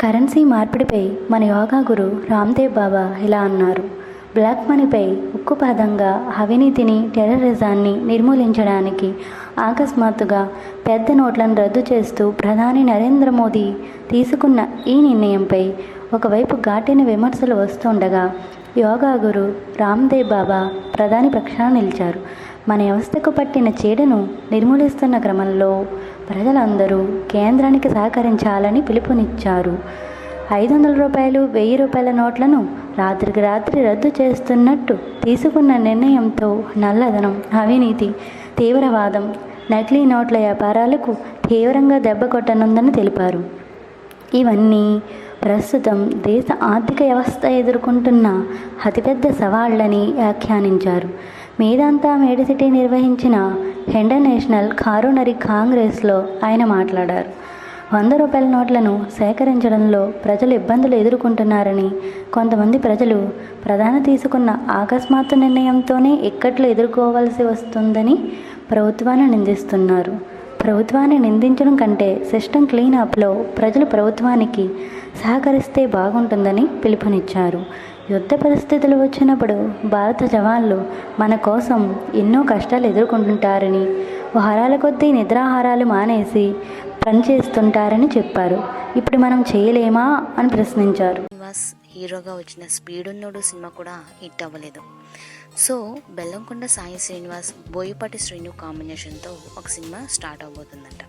Currency మార్పిడిపై మన యోగా గురు రామ్దేవ్ బాబా ఇలా అన్నారు. బ్లాక్ మనీపై ఉక్కుపాదంగా అవినీతిని టెర్రరిజాన్ని నిర్మూలించడానికి అకస్మాత్తుగా పెద్ద నోట్లను రద్దు చేస్తూ ప్రధాని నరేంద్ర మోదీ తీసుకున్న ఈ నిర్ణయంపై ఒకవైపు ఘాటిన విమర్శలు వస్తుండగా యోగా గురు రామ్దేవ్ బాబా ప్రధాని పక్షాన నిలిచారు. మన వ్యవస్థకు పట్టిన చీడను నిర్మూలిస్తున్న క్రమంలో ప్రజలందరూ కేంద్రానికి సహకరించాలని పిలుపునిచ్చారు. ఐదు వందల రూపాయలు వెయ్యి రూపాయల నోట్లను రాత్రికి రాత్రి రద్దు చేస్తున్నట్టు తీసుకున్న నిర్ణయంతో నల్లధనం అవినీతి తీవ్రవాదం నకిలీ నోట్ల వ్యాపారాలకు తీవ్రంగా దెబ్బ కొట్టనుందని తెలిపారు. ఇవన్నీ ప్రస్తుతం దేశ ఆర్థిక వ్యవస్థ ఎదుర్కొంటున్న అతిపెద్ద సవాళ్ళని వ్యాఖ్యానించారు. మేదాంతా మేడిసిటీ నిర్వహించిన ఇంటర్నేషనల్ కారోనరీ కాంగ్రెస్లో ఆయన మాట్లాడారు. వంద రూపాయల నోట్లను సేకరించడంలో ప్రజలు ఇబ్బందులు ఎదుర్కొంటున్నారని కొంతమంది ప్రజలు ప్రధాన తీసుకున్న అకస్మాత్తు నిర్ణయంతోనే ఇక్కట్లు ఎదుర్కోవాల్సి వస్తుందని ప్రభుత్వాన్ని నిందిస్తున్నారు. ప్రభుత్వాన్ని నిందించడం కంటే సిస్టమ్ క్లీనప్లో ప్రజలు ప్రభుత్వానికి సహకరిస్తే బాగుంటుందని పిలుపునిచ్చారు. యుద్ధ పరిస్థితులు వచ్చినప్పుడు భారత జవాన్లు మన కోసం ఎన్నో కష్టాలు ఎదుర్కొంటుంటారని వారాల కొద్దీ నిద్రాహారాలు మానేసి పనిచేస్తుంటారని చెప్పారు. ఇప్పుడు మనం చేయలేమా అని ప్రశ్నించారు. శ్రీనివాస్ హీరోగా వచ్చిన స్పీడ్ ఉన్నోడు సినిమా కూడా హిట్ అవ్వలేదు. సో బెల్లంకొండ సాయి శ్రీనివాస్ బోయపాటి శ్రీను కాంబినేషన్తో ఒక సినిమా స్టార్ట్ అవబోతుందంట